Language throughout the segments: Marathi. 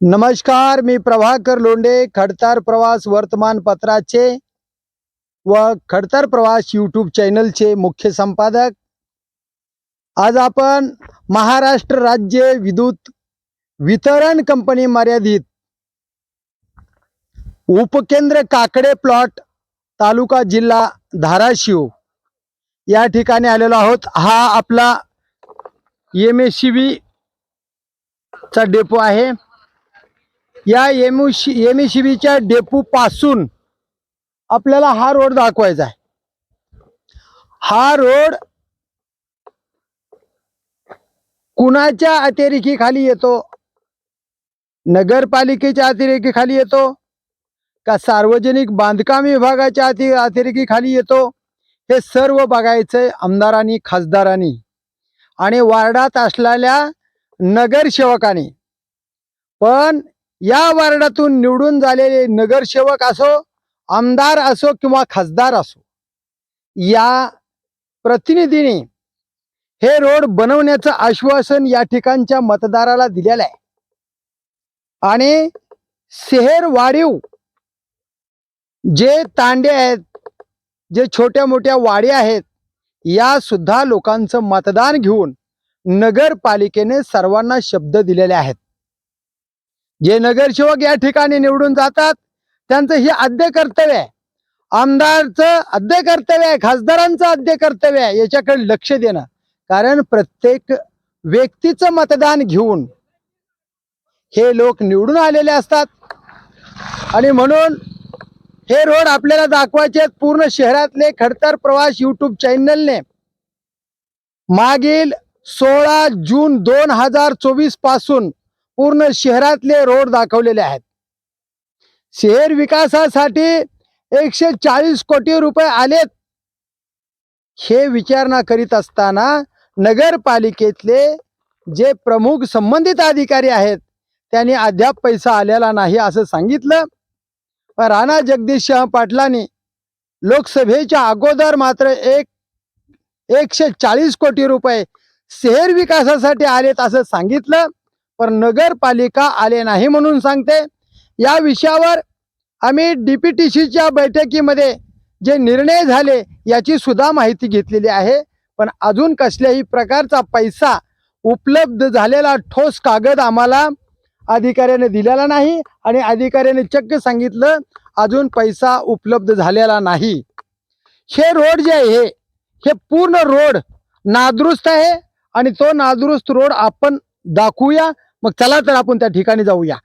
नमस्कार मी प्रभाकर लोंढे खडतार प्रवास वर्तमानपत्राचे व खडतार प्रवास यूट्यूब चॅनलचे मुख्य संपादक. आज आपण महाराष्ट्र राज्य विद्युत वितरण कंपनी मर्यादित उपकेंद्र काकडे प्लॉट तालुका जिल्हा धाराशिव या ठिकाणी आलेलो आहोत. हा आपला एम एस सी बीचा डेपो आहे. या एम एम सी बीच्या डेपूपासून आपल्याला हा रोड दाखवायचा आहे. हा रोड कुणाच्या अतिरेकीखाली येतो? नगरपालिकेच्या अतिरेकीखाली येतो? का सार्वजनिक बांधकाम विभागाच्या अति अतिरेकीखाली येतो? हे सर्व बघायचंय आमदारांनी खासदारांनी. आणि वार्डात असलेल्या नगरसेवकांनी. पण या वार्डातून निवडून झालेले नगरसेवक असो आमदार असो किंवा खासदार असो या प्रतिनिधीने हे रोड बनवण्याचं आश्वासन या ठिकाणच्या मतदाराला दिलेलं आहे. आणि शहर वाढीव जे तांडे आहेत जे छोट्या मोठ्या वाडी आहेत या सुद्धा लोकांचं मतदान घेऊन नगरपालिकेने सर्वांना शब्द दिलेले आहेत. जे नगरसेवक या ठिकाणी निवडून जातात त्यांचं हे आद्य कर्तव्य आहे. आमदारचं आद्य कर्तव्य आहे खासदारांचं आद्य कर्तव्य आहे याच्याकडे लक्ष देणं. कारण प्रत्येक व्यक्तीचं मतदान घेऊन हे लोक निवडून आलेले असतात. आणि म्हणून हे रोड आपल्याला दाखवायचे आहेत पूर्ण शहरातले खडतर प्रवास युट्यूब चॅनलने मागील सोळा जून दोन हजार चोवीसपासून पूर्ण शहरातले रोड दाखवलेले आहेत. शहर विकासासाठी एकशे चाळीस कोटी रुपये आलेत. हे विचारणा करीत असताना नगरपालिकेतले जे प्रमुख संबंधित अधिकारी आहेत त्यांनी अद्याप पैसा आलेला नाही असं सांगितलं. राणा जगदीश सिंह पाटलांनी लोकसभेच्या अगोदर मात्र एक एकशे चाळीस कोटी रुपये शहर विकासासाठी आलेत असं सांगितलं. पण नगरपालिका आले नाही म्हणून सांगते. या विषयावर आम्ही डीपीटीसीच्या बैठकीमध्ये जे निर्णय झाले याची सुद्धा माहिती घेतलेली आहे. पण अजून कसल्याही प्रकारचा पैसा उपलब्ध झालेला ठोस कागद आम्हाला अधिकाऱ्याने दिलेला नाही आणि अधिकाऱ्याने चक्क सांगितलं अजून पैसा उपलब्ध झालेला नाही. हे रोड जे आहे हे पूर्ण रोड नादुरुस्त आहे आणि तो नादुरुस्त रोड आपण दाखवूया. मग चला तर आपण त्या ठिकाणी जाऊया.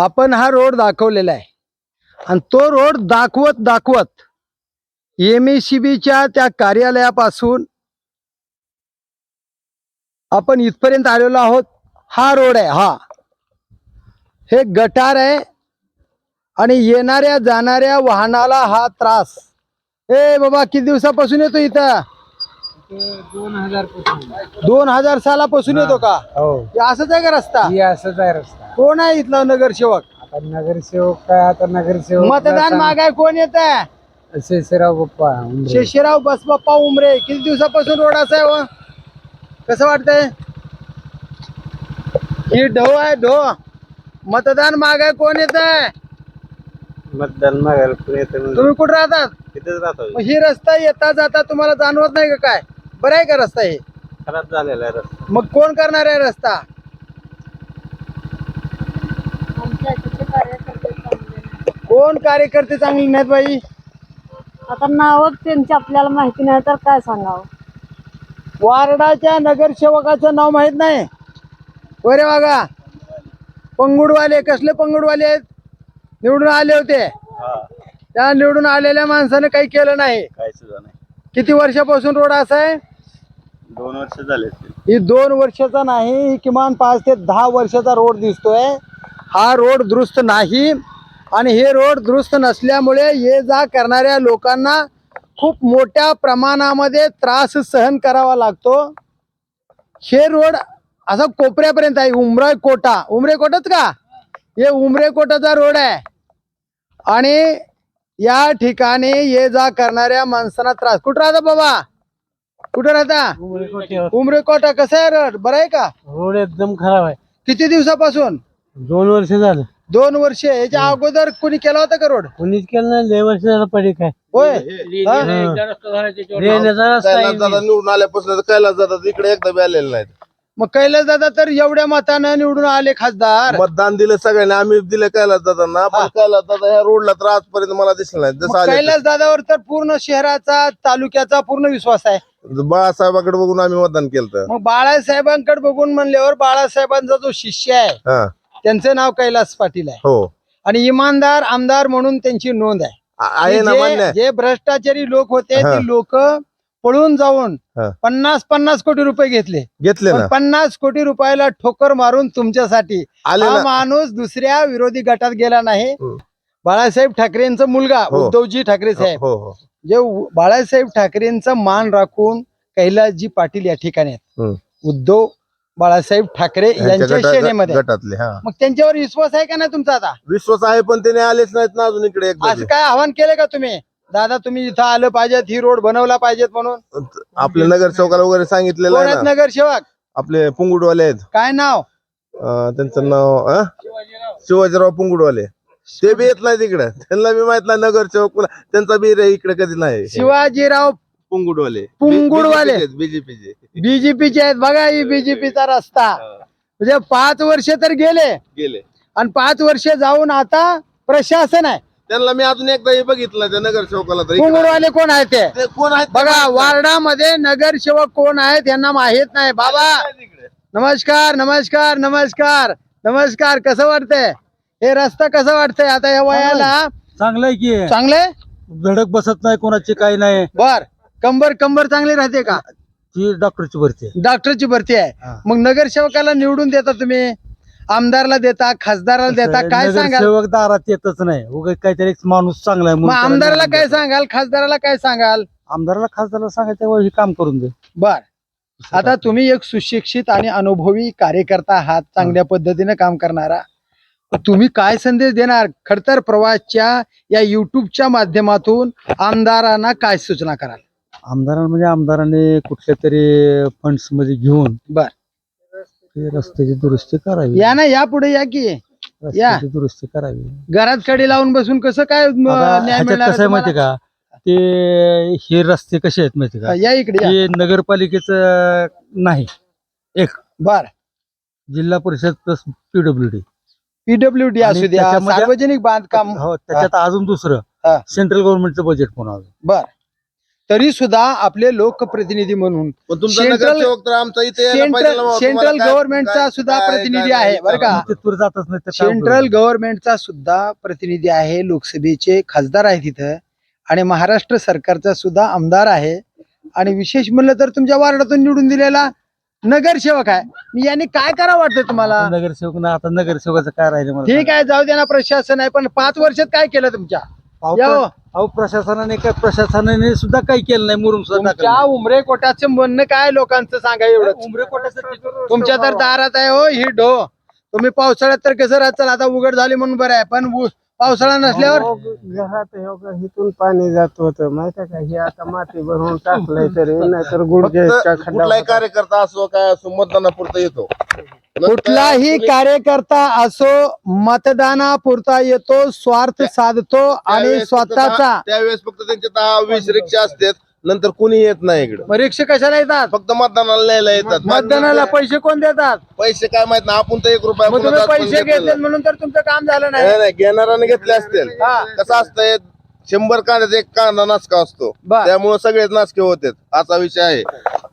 आपण हा रोड दाखवलेला आहे. आणि तो रोड दाखवत दाखवत एम ए सी बीच्या त्या कार्यालयापासून आपण इथपर्यंत आलेलो आहोत. हा रोड आहे हा. हे गटार आहे आणि येणाऱ्या जाणाऱ्या वाहनाला हा त्रास. ए बाबा किती दिवसापासून येतो इथं? दोन हजार दोन हजार सालापासून येतो का? हो हे. असंच आहे का रस्ता? ही असंच आहे रस्ता. कोण आहे इथला नगरसेवक? आता नगरसेवक काय आता नगरसेवक मतदान मागाय कोण येत आहे? शेषराव बाप्पा उंबरे. शेषराव बसबाप्पा उमरे. किती दिवसापासून रोड असा आहे व? कसं वाटतंय? ही ढो आहे ढो मतदान मागाय कोण येत आहे? मतदान मागायला तुम्ही कुठे राहतात? तिथेच राहतो. मग ही रस्ता येता जाता तुम्हाला जाणवत नाही का काय? बरं आहे का रस्ता हे? खराब झालेला आहे रस्ता. मग कोण करणार आहे रस्ता? आमच्या इकडचे कार्यकर्ते चांगले नाही. कोण कार्यकर्ते चांगले नाहीत बाई? आता नाव त्यांची आपल्याला माहिती नाही तर काय सांगावं? वार्डाच्या नगरसेवकाचं नाव माहीत नाही? बरे बघा. पंगुडवाले कसले पंगुडवाले आहेत? निवडून आले होते. त्या निवडून आलेल्या माणसाने काही केलं नाही. काय सुद्धा नाही. किती वर्षापासून रोड असा आहे? दोन वर्ष झाले ही दोन वर्षाचा नाही ही किमान पाच ते दहा वर्षाचा रोड दिसतोय. हा रोड दुरुस्त नाही आणि हे रोड दुरुस्त नसल्यामुळे ये जा करणाऱ्या लोकांना खूप मोठ्या प्रमाणामध्ये त्रास सहन करावा लागतो. हे रोड असा कोपऱ्यापर्यंत आहे उमरे कोटा. उमरे कोटाच का? हे उमरे कोटाचा रोड आहे. आणि या ठिकाणी ये जा करणाऱ्या माणसांना त्रास. कुठं राहता बाबा? कुठं राहता? उमरे कोटा कसं आहे रोड बरं आहे का? रोड एकदम खराब आहे. किती दिवसापासून? दोन वर्ष झालं. दोन वर्ष. याच्या अगोदर कोणी केला होता का रोड? कोणीच केलं नाही. लय वर्ष झालं पडी काय होय? हा? रेल्वेचा रस्ता आहे. कैलास दादा निवडून आल्यापासून तर कैलास दादा इकडे एकदा बी आलेले नाहीत. मग कैलास दादा तर एवढ्या मतानं निवडून आले खासदार. मतदान दिलं सगळ्यांनी. आम्ही दिलं कैलास दादांना. पण कैलास दादा ह्या रोडला तर आजपर्यंत मला दिसलं नाही. मग जसं आले कैलास दादावर तर पूर्ण शहराचा तालुक्याचा पूर्ण विश्वास आहे. बाळासाहेबाकडे बघून आम्ही मतदान केलं मग बाळासाहेबांकडे बघून म्हणल्यावर बाळासाहेबांचा जो शिष्य आहे हा त्यांचं नाव कैलास पाटील आहे हो आणि इमानदार आमदार म्हणून त्यांची नोंद आहे आहे ना जे- मान्य आहे. जे भ्रष्टाचारी लोक होते हा. ते लोक पळून जाऊन हा. पन्नास पन्नास कोटी रुपये घेतले घेतले पण ना पन्नास कोटी रुपयाला ठोकर मारून तुमच्यासाठी आले हा ना माणूस दुसऱ्या विरोधी गटात गेला नाही हम्म. बाळासाहेब ठाकरेंचा मुलगा हो. उद्धवजी ठाकरे साहेब. हो हो जे उ- बाळासाहेब ठाकरेंचा मान राखून कैलासजी पाटील या ठिकाणी आहेत. उद्धव बाळासाहेब ठाकरे यांच्या यांच्या गटा- सेनेमध्ये. गटातले हा. मग त्यांच्यावर विश्वास आहे का नाही तुमचा आता? विश्वास आहे पण त्याने आलेच नाहीत ना अजून इकडे एकदा असं काय आव्हान केलं का तुम्ही? दादा तुम्ही इथं आलं पाहिजेत ही रोड बनवला पाहिजेत म्हणून. आपले नगरसेवकाला वगैरे सांगितलेलं कोण आहे आहेत ना नगरसेवक? आपले पुंगुडवाले आहेत. काय नाव? अं, त्यांचं नाव अं? शिवाजीराव पुंगुडवाले. ते बी येत नाही तिकडे. त्यांना बी माहीत नाही नगरसेवक कोण- त्यांचा बी रे इकडे कधी नाही. शिवाजीराव पुंगुडवाले. पुंगुडवाले? बीजेपीचे बीजेपीचे आहेत. बघा ही बीजेपीचा रस्ता. म्हणजे पाच वर्ष तर गेले. गेले. आणि पाच वर्ष जाऊन आता प्रशासन आहे. त्यांना मी अजून एकदा बघितलं त्या नगरसेवकाला तर. इकडे- पुंगुडवाले कोण आहे ते? कोण आहेत? बघा वार्डामध्ये नगरसेवक कोण आहेत यांना माहीत नाही. बाबा तिकडे. नमस्कार नमस्कार नमस्कार. नमस्कार कसं वाटतंय? हे रस्ता कसं वाटतंय? आता या वयाला चांगलं आहे की. चांगले धडक बसत नाही कोणाची काही नाही. बर. कंबर कंबर चांगली राहते का? ती डॉक्टरची भरती आहे. डॉक्टरची भरती आहे. हा. मग नगरसेवकाला निवडून देता तुम्ही? आमदारला देता खासदाराला देता? काय सांगाल? नगरसेवक दारात येतच नाही. उगाच काहीतरी एक माणूस चांगला आहे मग म्हणून त्याला आमदाराला निवडून काय. सांगाल? खासदाराला काय सांगाल? आमदाराला खासदाराला सांगायचं "बाबा, हे काम करून दे. बर. आता तुम्ही एक सुशिक्षित आणि अनुभवी कार्यकर्ता आहात चांगल्या पद्धतीने काम करणारा. तुम्ही काय संदेश देणार? खडतर प्रवासच्या या युट्यूबच्या माध्यमातून आमदारांना काय सूचना कराल? आमदारांना म्हणजे आमदारांनी कुठल्या तरी फंड्समध्ये घेऊन बर. ते रस्त्याची दुरुस्ती करावी. या ना या पुढे या की. रस्त्याची दुरुस्ती करावी. घरात कडी लावून बसून कसं काय म, आता न्याय ह्याच्यात मिळणार कसं आहे माहिती तुम्हाला? का? ते हे रस्ते कसे आहेत माहिती का? या इकडे या. हे नगरपालिकेच नाही. एक. बर. जिल्हा परिषद plus P W D P W D आणि असू द्या त्याच्यामध्ये- सार्वजनिक बांधकाम हो त्याच्यात अजून हा. दुसरं सेंट्रल गव्हर्नमेंटचं बजेट पण आलं बर तरी सुद्धा आपले लोकप्रतिनिधी म्हणून पण तुमचा सेंट्रल- नगरसेवक तर आमचा इथे यायला सेंट्रल पाहिजे ना बाबा. सेंट्रल तुम्हाला काय- गव्हर्नमेंटचा काय- सुद्धा काय- प्रतिनिधी काय- आहे बरं का जातच नाही तर काय सेंट्रल? गव्हर्नमेंटचा सुद्धा प्रतिनिधी आहे लोकसभेचे खासदार आहे तिथं आणि महाराष्ट्र सरकारचा सुद्धा आमदार आहे आणि विशेष म्हणलं तर तुमच्या वार्डातून निवडून दिलेला नगरसेवक आहे. मी यांनी काय करावं वाटतं तुम्हाला? नगरसेवक ना आता नगरसेवकाचं काय राहिलं मला ठीक आहे जाऊ दे ना प्रशासन आहे पण पाच वर्षात काय केलं तुमच्या? अहो, या हो. अहो प्रशासनाने काय प्रशासनाने सुद्धा काही केलं नाही मुरुम सुद्धा टाकलं तुमच्या नाही. उमरे कोटाचं म्हणणं काय लोकांचं सांगा एवढं उमरे कोट्याचं तुमच्या तर दारात आहे हो ही ढो. तुम्ही पावसाळ्यात तर कसं राहचाल आता उघड झाली म्हणून बरं आहे पण पावसाळा नसल्यावर? हो, घरात हे बघा, इथून पाणी जात होतं. माहितीये का? हे आता माती भरून टाकलंय तरी नाहीतर गुडघे फक्त खड्डा कुठलाही होता. कार्यकर्ता असो काय असो मतदानापुरतं येतो. नंतर कुठलाही कुणी- कार्यकर्ता असो मतदानापुरता येतो स्वार्थ साधतो आणि त्यावेळेस फक्त स्वतःचा त्यावेळेस फक्त त्यांचे दहा वीस रिक्षा असतात. नंतर कुणी येत नाही इकडे. परीक्षा कशाला येतात? फक्त मतदानाला न्यायला येतात. मतदानाला पैसे कोण देतात? पैसे काय माहीत नाही. आपण तर एक रुपया मग तुम्ही कोणाचा पण पैसे घेतले म्हणून तर तुमचं काम झालं नाही. नाही घेतले असतील. हा. कसं असतंय शंभर कांद्यात एक कांदा नाचका असतो. बर. त्यामुळे सगळेच नाचके होते असा विषय आहे.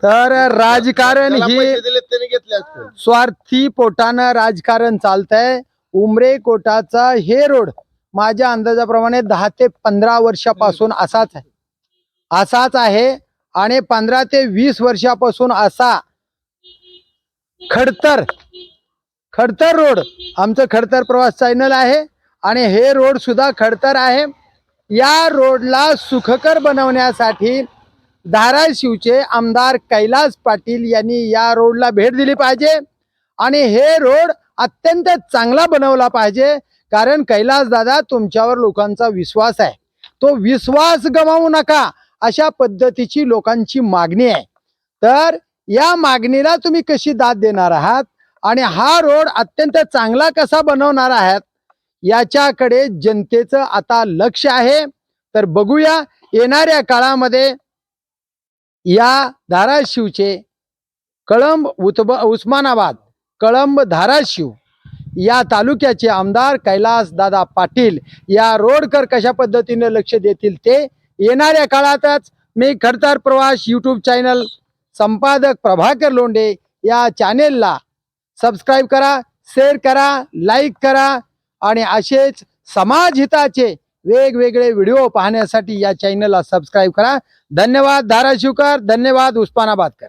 तर राजकारण त्याला ही पैसे दिले त्यांनी घेतले असतील. स्वार्थी पोटानं राजकारण चालतंय. उमरे कोटाचा हे रोड माझ्या अंदाजाप्रमाणे दहा ते पंधरा वर्षापासून असाच आहे. असाच आहे आणि पंधरा ते वीस वर्षापासून असा खडतर खडतर रोड आमचं खडतर प्रवास चॅनल आहे आणि हे रोड सुद्धा खडतर आहे. या रोडला सुखकर बनवण्यासाठी धाराशिवचे आमदार कैलास पाटील यांनी या रोडला भेट दिली पाहिजे आणि हे रोड अत्यंत चांगला बनवला पाहिजे कारण कैलास दादा तुमच्यावर लोकांचा विश्वास आहे. तो विश्वास गमावू नका. अशा पद्धतीची लोकांची मागणी आहे. तर या मागणीला तुम्ही कशी दाद देणार आहात? आणि हा रोड अत्यंत चांगला कसा बनवणार आहात? याच्याकडे जनतेचं आता लक्ष आहे. तर बघूया येणाऱ्या काळामध्ये या धाराशिवचे कळंब उतब उस्मानाबाद कळंब धाराशिव या तालुक्याचे आमदार कैलास दादा पाटील या रोडकर कशा पद्धतीने लक्ष देतील ते येणाऱ्या काळातच मी खडतर प्रवास यूट्यूब चॅनल संपादक प्रभाकर लोंढे या चॅनेलला सबस्क्राईब करा शेअर करा लाईक करा आणि असेच समाजहिताचे वेगवेगळे व्हिडिओ पाहण्यासाठी या चॅनलला सबस्क्राईब करा. धन्यवाद धाराशिवकर. धन्यवाद उस्मानाबादकर.